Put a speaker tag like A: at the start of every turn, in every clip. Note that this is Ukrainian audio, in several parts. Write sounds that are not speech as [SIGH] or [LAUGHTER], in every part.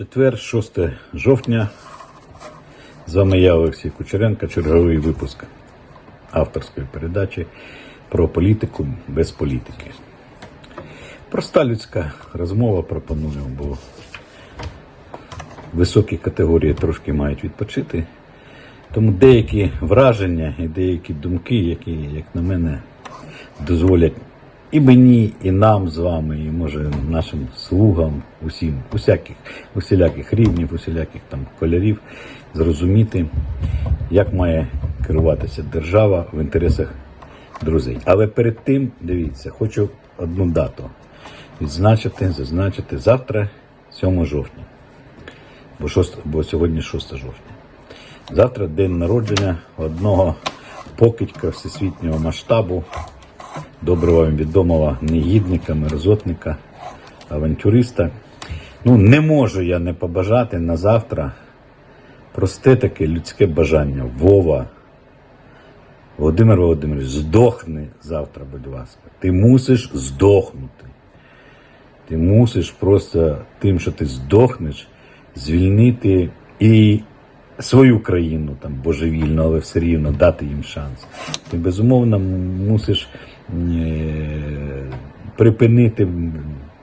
A: Четвер, 6 жовтня. З вами я, Олексій Кучеренко, черговий випуск авторської передачі про політику без політики. Проста людська розмова пропоную, бо високі категорії трошки мають відпочити. Тому деякі враження і деякі думки, які, як на мене, дозволять і мені, і нам з вами, і може нашим слугам, усім, усяких, усіляких рівнів, усіляких там кольорів, зрозуміти, як має керуватися держава в інтересах друзей. Але перед тим, дивіться, хочу одну дату відзначити, зазначити завтра, 7 жовтня, бо, 6, бо сьогодні 6 жовтня. Завтра день народження одного покидька всесвітнього масштабу, доброго відомого негідника, мерзотника, авантюриста. Ну, не можу я не побажати на завтра просте таке людське бажання. Вова, Володимир Володимирович, здохни завтра, будь ласка. Ти мусиш здохнути. Ти мусиш просто тим, що ти здохнеш, звільнити і свою країну там божевільно, але все рівно дати їм шанс. Ти безумовно мусиш е, припинити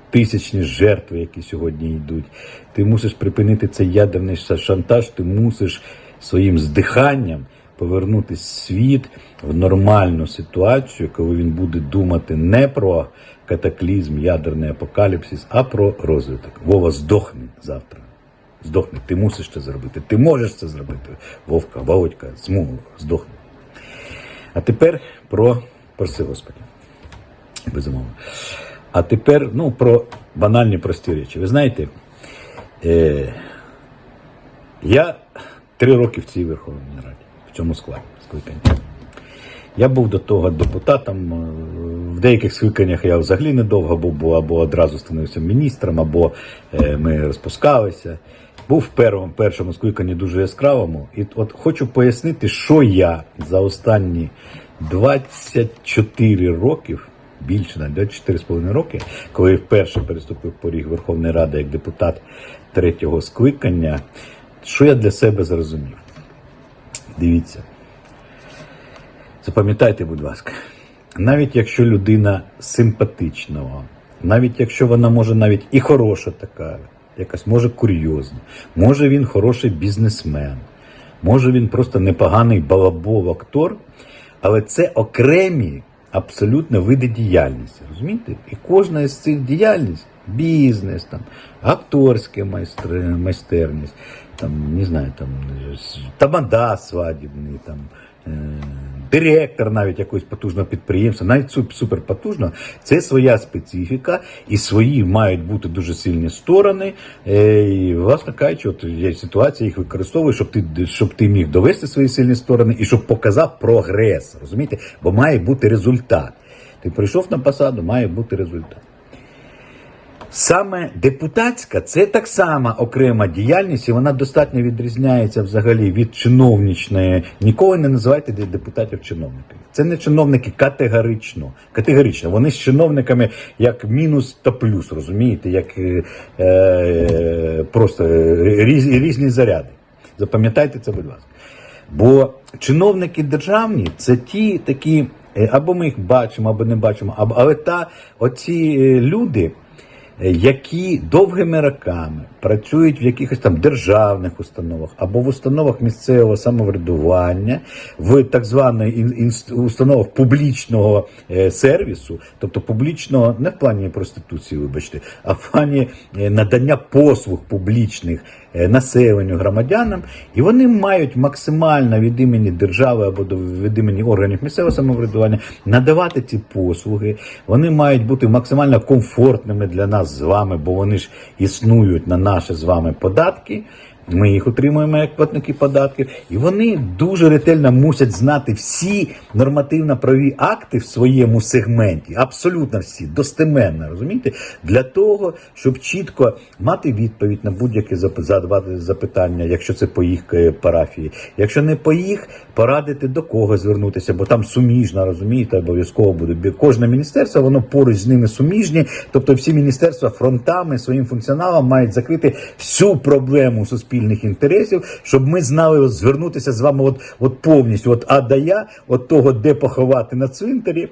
A: тисячні жертви, які сьогодні йдуть. Ти мусиш припинити цей ядерний шантаж, ти мусиш своїм здиханням повернути світ в нормальну ситуацію, коли він буде думати не про катаклізм, ядерний апокаліпсис, а про розвиток. Вова, здохни завтра. Здохни, ти мусиш це зробити. Ти можеш це зробити. Вовка, Володька, змогу, здохни. А тепер про проси Господи. Безумовно. А тепер ну, про банальні прості речі. Ви знаєте, е, я три роки в цій Верховній Раді, в цьому складі скликанні. Я був до того депутатом. е, В деяких скликаннях я взагалі недовго був, бо або одразу становився міністром, або е, ми розпускалися. Був в першому, першому скликанні дуже яскравому. І от хочу пояснити, що я за останні 24 років, більше навіть 24,5 роки, коли вперше переступив поріг Верховної Ради як депутат третього скликання, що я для себе зрозумів. Дивіться. Запам'ятайте, будь ласка, навіть якщо людина симпатичного, навіть якщо вона може навіть і хороша така, якась може курйозна, може він хороший бізнесмен, може він просто непоганий балабол актор, але це окремі абсолютно види діяльності. Розумієте? І кожна із цих діяльність бізнес, там, акторська майстерність, там, не знаю, там, тамада свадібний, там, е, директор навіть якогось потужного підприємства, навіть суп- суперпотужного, це своя специфіка, і свої мають бути дуже сильні сторони. Е, І, власне кажучи, от є ситуація, їх використовує, щоб ти, щоб ти міг довести свої сильні сторони і щоб показав прогрес. Розумієте? Бо має бути результат. Ти прийшов на посаду, має бути результат. Саме депутатська це так само окрема діяльність, і вона достатньо відрізняється взагалі від чиновничної. Ніколи не називайте депутатів чиновниками. Це не чиновники категорично. Категорично. Вони з чиновниками як мінус та плюс, розумієте, як е, е, просто різ, різні заряди. Запам'ятайте це, будь ласка. Бо чиновники державні це ті такі, е, або ми їх бачимо, або не бачимо, або, але та оці е, люди, які довгими роками працюють в якихось там державних установах або в установах місцевого самоврядування, в так званих установах публічного е, сервісу, тобто публічного не в плані проституції, вибачте, а в плані е, надання послуг публічних е, населенню, громадянам, і вони мають максимально від імені держави або від імені органів місцевого самоврядування надавати ці послуги. Вони мають бути максимально комфортними для нас з вами, бо вони ж існують на наші з вами податки. Ми їх отримуємо як платники податків, і вони дуже ретельно мусять знати всі нормативно-праві акти в своєму сегменті, абсолютно всі, достеменно, розумієте? Для того, щоб чітко мати відповідь на будь-яке запитання, якщо це по їх е, парафії. Якщо не по їх, порадити до кого звернутися, бо там суміжно, розумієте, обов'язково буде. Кожне міністерство, воно поруч з ними суміжні, тобто всі міністерства фронтами своїм функціоналом мають закрити всю проблему суспільних інтересів, щоб ми знали звернутися з вами от, от повністю, от А до Я, от того, де поховати на цвинтарі.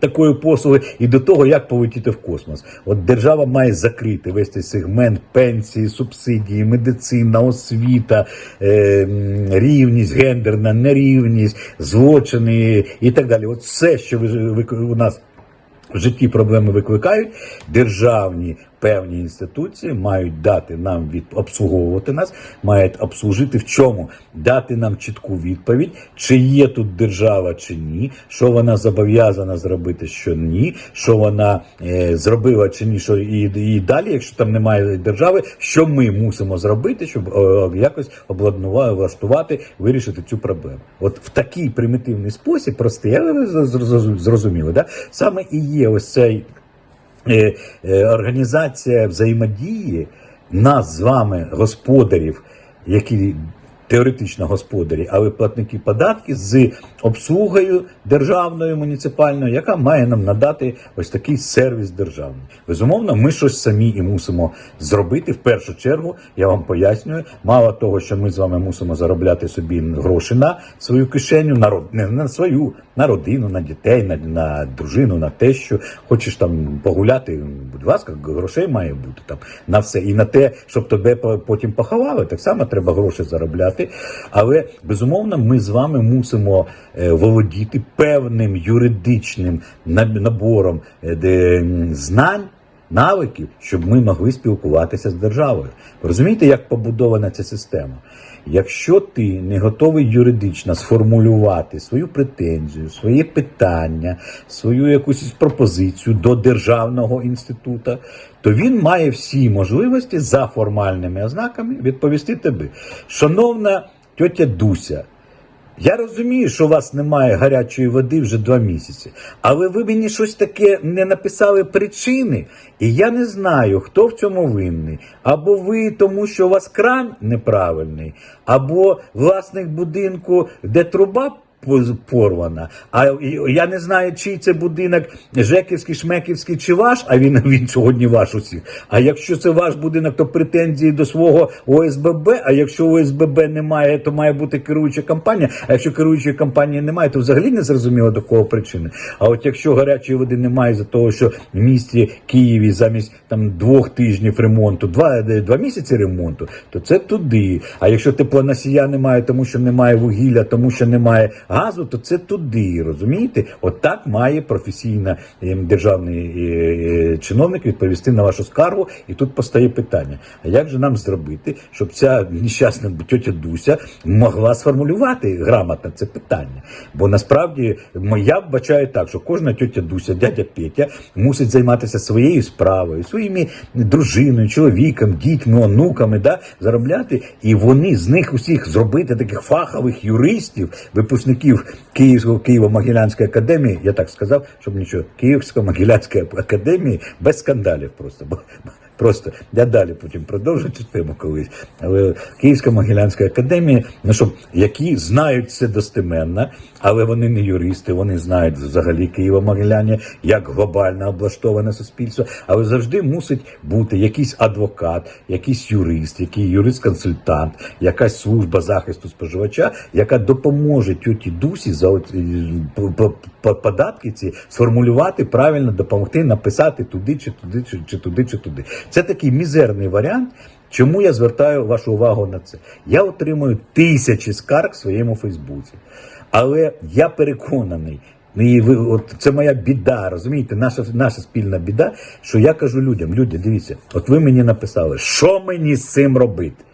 A: Такої послуги і до того, як полетіти в космос. От держава має закрити весь цей сегмент пенсії, субсидії, медицина, освіта, е, рівність, гендерна нерівність, злочини і так далі. От все, що ви, ви у нас в житті проблеми викликають, державні певні інституції мають дати нам від обслуговувати нас, мають обслужити в чому, дати нам чітку відповідь, чи є тут держава, чи ні, що вона зобов'язана зробити, що ні, що вона е, зробила чи ні, що і, і далі, якщо там немає держави, що ми мусимо зробити, щоб е, якось обладнувати, влаштувати, вирішити цю проблему. От в такий примітивний спосіб, простий, але ви зрозуміли, да? саме і є ось цей організація взаємодії нас з вами, господарів, які теоретично господарі, але платники податків з обслугою державною муніципальною, яка має нам надати ось такий сервіс державний. Безумовно, ми щось самі і мусимо зробити. В першу чергу я вам пояснюю, мало того, що ми з вами мусимо заробляти собі гроші на свою кишеню, на не на свою, на родину, на дітей, на, на дружину, на те, що хочеш там погуляти. Будь ласка, грошей має бути там на все. І на те, щоб тебе по- потім поховали, так само треба гроші заробляти. Але безумовно, ми з вами мусимо володіти певним юридичним набором е, знань. Навиків, щоб ми могли спілкуватися з державою. Розумієте, як побудована ця система? Якщо ти не готовий юридично сформулювати свою претензію, своє питання, свою якусь пропозицію до державного інституту, то він має всі можливості за формальними ознаками відповісти тобі. Шановна тьотя Дуся, я розумію, що у вас немає гарячої води вже два місяці, але ви мені щось таке не написали причини, і я не знаю, хто в цьому винний. Або ви тому, що у вас кран неправильний, або власник будинку, де труба порвана. А я не знаю, чий це будинок, Жеківський, Шмеківський чи ваш, а він, він сьогодні ваш усіх. А якщо це ваш будинок, то претензії до свого ОСББ, а якщо ОСББ немає, то має бути керуюча компанія. А якщо керуючої компанії немає, то взагалі не зрозуміло до кого причини. А от якщо гарячої води немає за того, що в місті Києві замість там двох тижнів ремонту, два, два місяці ремонту, то це туди. А якщо теплоносія немає, тому що немає вугілля, тому що немає газу, то це туди. Розумієте? От так має професійна ем, державний е, е, чиновник відповісти на вашу скаргу. І тут постає питання: а як же нам зробити, щоб ця нещасна тьотя Дуся могла сформулювати грамотно це питання? Бо насправді я вбачаю так, що кожна тьотя Дуся, дядя Петя мусить займатися своєю справою, своїми дружиною, чоловіком, дітьми, онуками, да, заробляти, і вони з них усіх зробити таких фахових юристів, випускників Київського Києво-Могилянської академії. Я так сказав, щоб нічого, Київсько-Могилянської академії без скандалів просто. Просто я далі потім продовжу цю тему колись. Але Київська Могилянська академія, ну щоб які знають це достеменно, але вони не юристи, вони знають взагалі Києво-Могиляння, як глобально облаштоване суспільство. Але завжди мусить бути якийсь адвокат, якийсь юрист, який юрист-консультант, якась служба захисту споживача, яка допоможе тьоті Дусі за податки ці сформулювати правильно, допомогти написати туди, чи туди, чи туди, чи туди. Це такий мізерний варіант. Чому я звертаю вашу увагу на це? Я отримую тисячі скарг в своєму Фейсбуці. Але я переконаний, ну, і ви, от це моя біда, розумієте, наша, наша спільна біда, що я кажу людям, люди, дивіться, от ви мені написали, що мені з цим робити?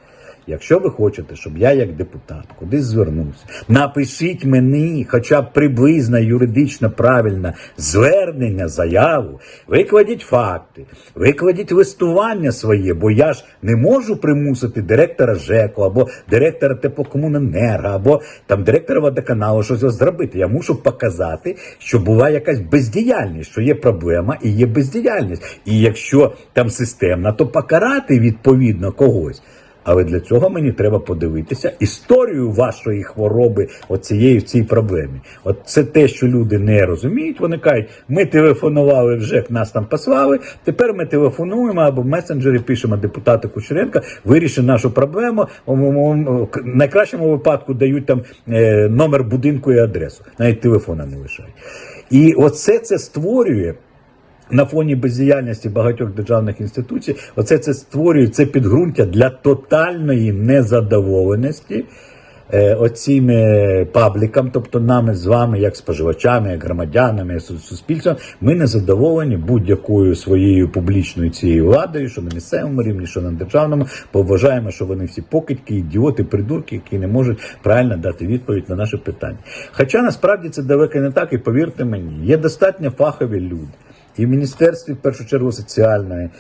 A: Якщо ви хочете, щоб я як депутат кудись звернувся, напишіть мені хоча б приблизно юридично правильне звернення, заяву, викладіть факти, викладіть листування своє, бо я ж не можу примусити директора ЖЕКу або директора теплокомуненерго, або там директора водоканалу щось зробити. Я мушу показати, що була якась бездіяльність, що є проблема і є бездіяльність. І якщо там системна, то покарати відповідно когось. Але для цього мені треба подивитися історію вашої хвороби, оцієї цій проблемі. От це те, що люди не розуміють. Вони кажуть, ми телефонували вже, нас там послали. Тепер ми телефонуємо або в месенджері пишемо депутату Кучеренка, виріши нашу проблему. В найкращому випадку дають там е, номер будинку і адресу, навіть телефона не лишають. І оце це створює. На фоні бездіяльності багатьох державних інституцій, оце це створює це підґрунтя для тотальної незадоволеності е, оціми паблікам, тобто нами з вами, як споживачами, як громадянами, су- суспільством, ми не задоволені будь-якою своєю публічною цією владою, що на місцевому рівні, що на державному, бо вважаємо, що вони всі покидьки, ідіоти, придурки, які не можуть правильно дати відповідь на наше питання. Хоча насправді це далеко не так, і повірте мені, є достатньо фахові люди. І в Міністерстві, в першу чергу, соціальної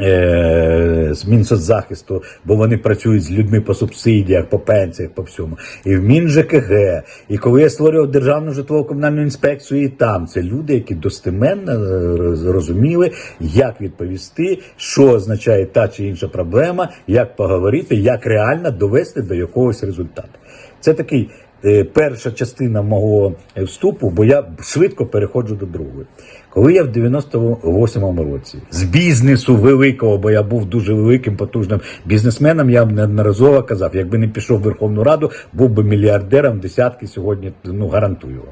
A: е, з Мінсоцзахисту, бо вони працюють з людьми по субсидіях, по пенсіях, по всьому. І в МінЖКГ. І коли я створював Державну житлово-комунальну інспекцію, і там це люди, які достеменно е, розуміли, як відповісти, що означає та чи інша проблема, як поговорити, як реально довести до якогось результату. Це такий. Е, Перша частина мого е, вступу, бо я швидко переходжу до другої. Коли я в 98-му році з бізнесу великого, бо я був дуже великим потужним бізнесменом, я неодноразово казав, якби не пішов в Верховну Раду, був би мільярдером, десятки сьогодні ну гарантую.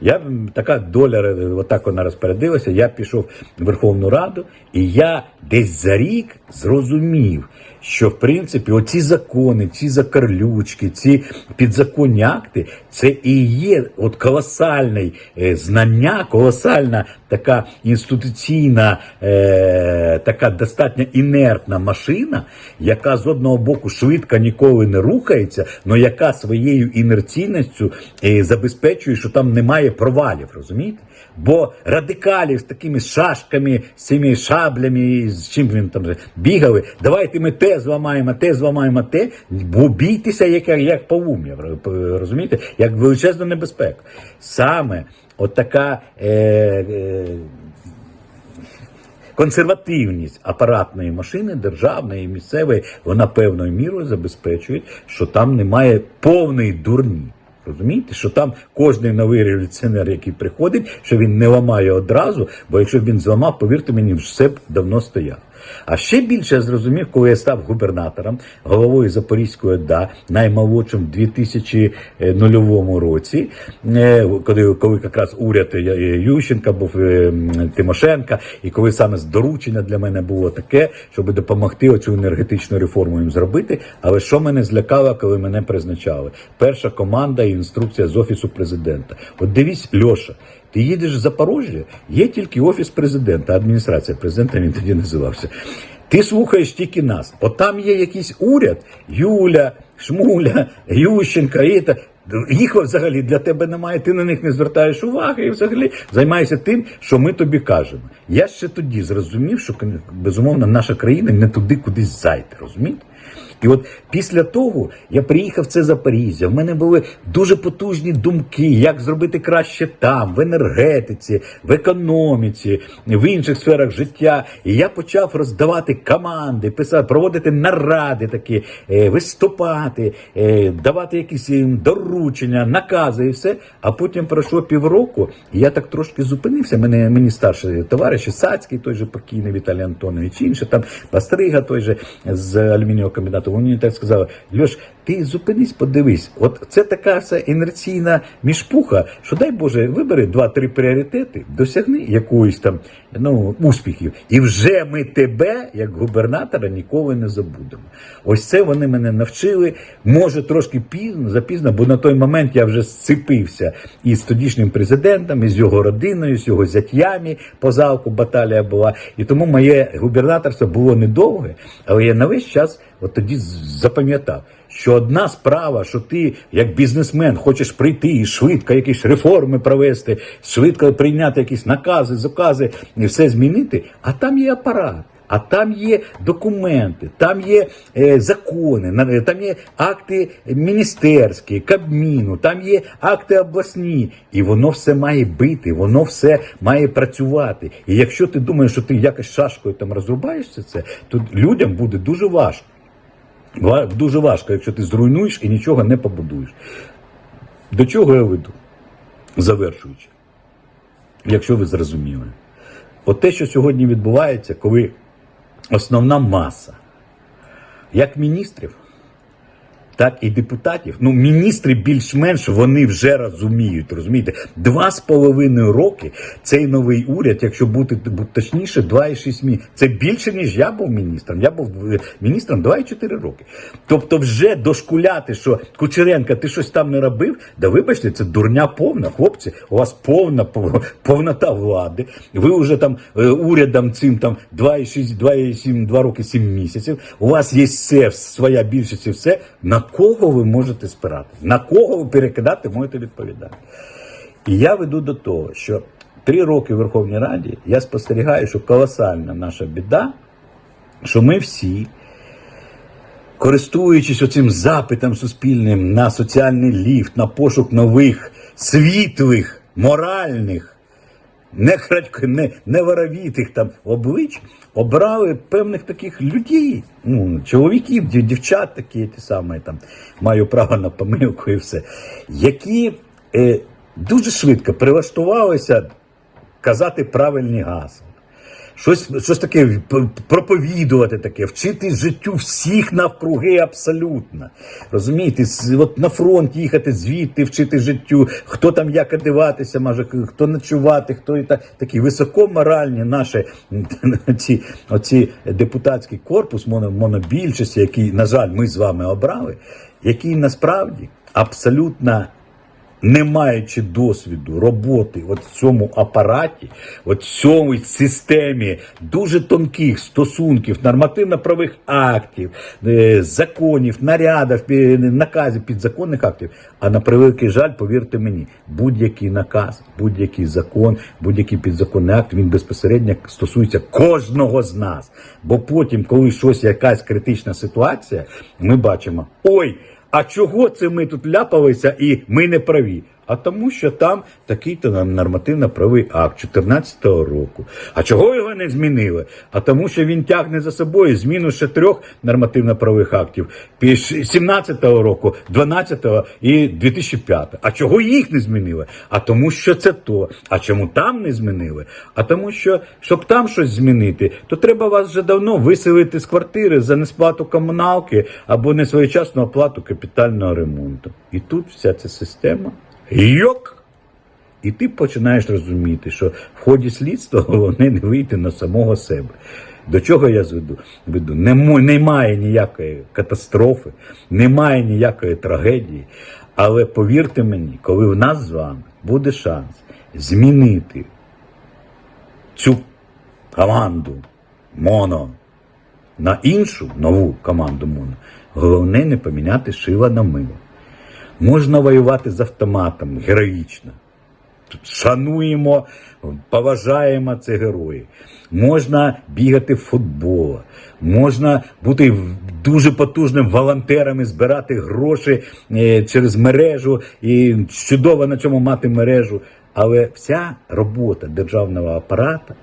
A: Я така доля, е, отак вона розпорядилася. Я пішов в Верховну Раду, і я десь за рік зрозумів, що в принципі оці закони, ці закарлючки, ці підзаконні акти, це і є от колосальне знання, колосальна така інституційна, е, така достатньо інертна машина, яка з одного боку швидко ніколи не рухається, але яка своєю інерційністю е, забезпечує, що там немає провалів, розумієте? Бо радикалів з такими шашками, з цими шаблями, з чим він там бігали, давайте ми те зламаємо, те зламаємо, те, бо бійтеся як, як полум'я, розумієте, як величезну небезпеку. Саме от така е, е, консервативність апаратної машини, державної місцевої, вона певною мірою забезпечує, що там немає повної дурні. Розумієте, що там кожний новий революціонер, який приходить, що він не ламає одразу, бо якщо б він зламав, повірте мені, все б давно стояв. А ще більше зрозумів, коли я став губернатором, головою Запорізької ОДА, наймолодшим в 2000 році, е, коли, коли якраз уряд е, Ющенка був е, Тимошенка, і коли саме доручення для мене було таке, щоб допомогти оцю енергетичну реформу їм зробити. Але що мене злякало, коли мене призначали? Перша команда і інструкція з офісу президента. От дивись, Льоша. Ти їдеш в Запорожжя, є тільки офіс президента, адміністрація президента він тоді називався. Ти слухаєш тільки нас. От там є якийсь уряд, Юля, Шмуля, Ющенка, і та. Їх взагалі для тебе немає, ти на них не звертаєш уваги і взагалі займаєшся тим, що ми тобі кажемо. Я ще тоді зрозумів, що безумовно наша країна не туди кудись зайде, розумієте? І от після того я приїхав в це Запоріжжя. В мене були дуже потужні думки, як зробити краще там, в енергетиці, в економіці, в інших сферах життя. І я почав роздавати команди, писати, проводити наради такі, е, виступати, е, давати якісь доручення, накази і все. А потім пройшло півроку, і я так трошки зупинився. Мене мені старший товариш Сацький, той же покійний Віталій Антонович, інші там Пастрига, той же з алюмінієвого комбінату. Вони так сказали: Льош, ти зупинись, подивись. От це така вся інерційна мішпуха, що дай Боже, вибери два-три пріоритети, досягни якоїсь там ну, успіхів. І вже ми тебе, як губернатора, ніколи не забудемо. Ось це вони мене навчили. Може трошки пізно, запізно, бо на той момент я вже сцепився із тодішнім президентом, із його родиною, з його зятями. По залку баталія була. І тому моє губернаторство було недовге, але я на весь час от тоді запам'ятав, що одна справа, що ти як бізнесмен хочеш прийти і швидко якісь реформи провести, швидко прийняти якісь накази, закази і все змінити, а там є апарат. А там є документи, там є е, закони, там є акти міністерські, кабміну, там є акти обласні, і воно все має бити, воно все має працювати. І якщо ти думаєш, що ти якось шашкою там розрубаєшся це, то людям буде дуже важко. Дуже важко, якщо ти зруйнуєш і нічого не побудуєш. До чого я веду? Завершуючи, якщо ви зрозуміли, от те, що сьогодні відбувається, коли основна маса як міністрів, так і депутатів. Ну, міністри більш-менш вони вже розуміють. Розумієте, два з половиною роки цей новий уряд, якщо бути точніше, два і шість місяців. Це більше ніж я був міністром. Я був е, міністром два і чотири роки. Тобто, вже дошкуляти, що Кучеренка, ти щось там не робив. Да вибачте, це дурня повна, хлопці. У вас повна повнота влади. Ви вже там е, урядом цим там 2,6, 2,7, 2 роки 7 місяців. У вас є все, своя більшість і все. На кого ви можете спиратися? На кого ви перекидати можете відповідати? І я веду до того, що три роки в Верховній Раді я спостерігаю, що колосальна наша біда, що ми всі, користуючись оцим запитом суспільним на соціальний ліфт, на пошук нових світлих, моральних, не крадько, не, не воровітих там облич, обрали певних таких людей, ну, чоловіків, дівчат такі ті самі, там, маю право на помилку і все, які е, дуже швидко прилаштувалися казати правильні гасла. Щось, щось таке проповідувати таке, вчити життю всіх навкруги абсолютно. Розумієте, от на фронт їхати звідти, вчити життю, хто там як одягатися може, хто ночувати, хто і так такі високоморальні наші [LAUGHS] ці, оці депутатський корпус, моно, монобільшості, який, на жаль, ми з вами обрали, який насправді абсолютно не маючи досвіду роботи от в цьому апараті, от в цьому системі дуже тонких стосунків, нормативно-правих актів, е, законів, нарядів, наказів, підзаконних актів. А на превеликий жаль, повірте мені, будь-який наказ, будь-який закон, будь-який підзаконний акт, він безпосередньо стосується кожного з нас. Бо потім, коли щось якась критична ситуація, ми бачимо, ой. А чого це ми тут ляпалися і ми не праві? А тому, що там такий-то нам нормативно-правий акт 14-го року. А чого його не змінили? А тому, що він тягне за собою зміну ще трьох нормативно-правих актів піш- 17-го року, 12-го і 2005. А чого їх не змінили? А тому, що це то. А чому там не змінили? А тому, що щоб там щось змінити, то треба вас вже давно виселити з квартири за несплату комуналки або несвоєчасну оплату капітального ремонту. І тут вся ця система йок. І ти починаєш розуміти, що в ході слідства [LAUGHS] головне не вийти на самого себе. До чого я зведу? веду? Немає ніякої катастрофи, немає ніякої трагедії. Але повірте мені, коли в нас з вами буде шанс змінити цю команду моно на іншу нову команду моно, головне не поміняти шила на мило. Можна воювати з автоматом героїчно. Шануємо, поважаємо це герої. Можна бігати в футбол, можна бути дуже потужним волонтером і збирати гроші е, через мережу і чудово на цьому мати мережу. Але вся робота державного апарату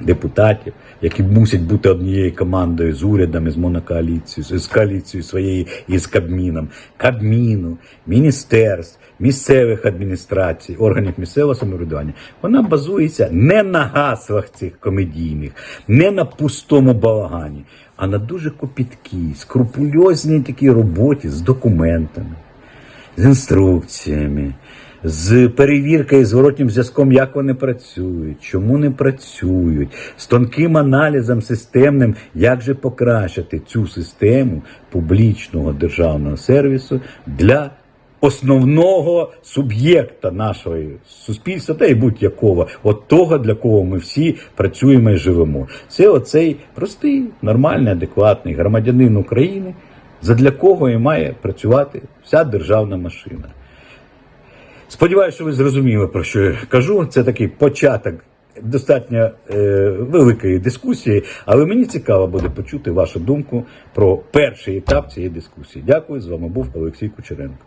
A: депутатів, які мусять бути однією командою з урядами, з монокоаліцією, з коаліцією своєю і з Кабміном, Кабміну, міністерств, місцевих адміністрацій, органів місцевого самоврядування, вона базується не на гаслах цих комедійних, не на пустому балагані, а на дуже копіткій, скрупульозній такій роботі з документами з інструкціями, з перевіркою, зворотнім зв'язком, як вони працюють, чому не працюють, з тонким аналізом системним, як же покращити цю систему публічного державного сервісу для основного суб'єкта нашого суспільства та й будь-якого, от того, для кого ми всі працюємо і живемо. Це оцей простий, нормальний, адекватний громадянин України, задля кого і має працювати вся державна машина. Сподіваюся, що ви зрозуміли, про що я кажу. Це такий початок достатньо е, великої дискусії, але мені цікаво буде почути вашу думку про перший етап цієї дискусії. Дякую. З вами був Олексій Кучеренко.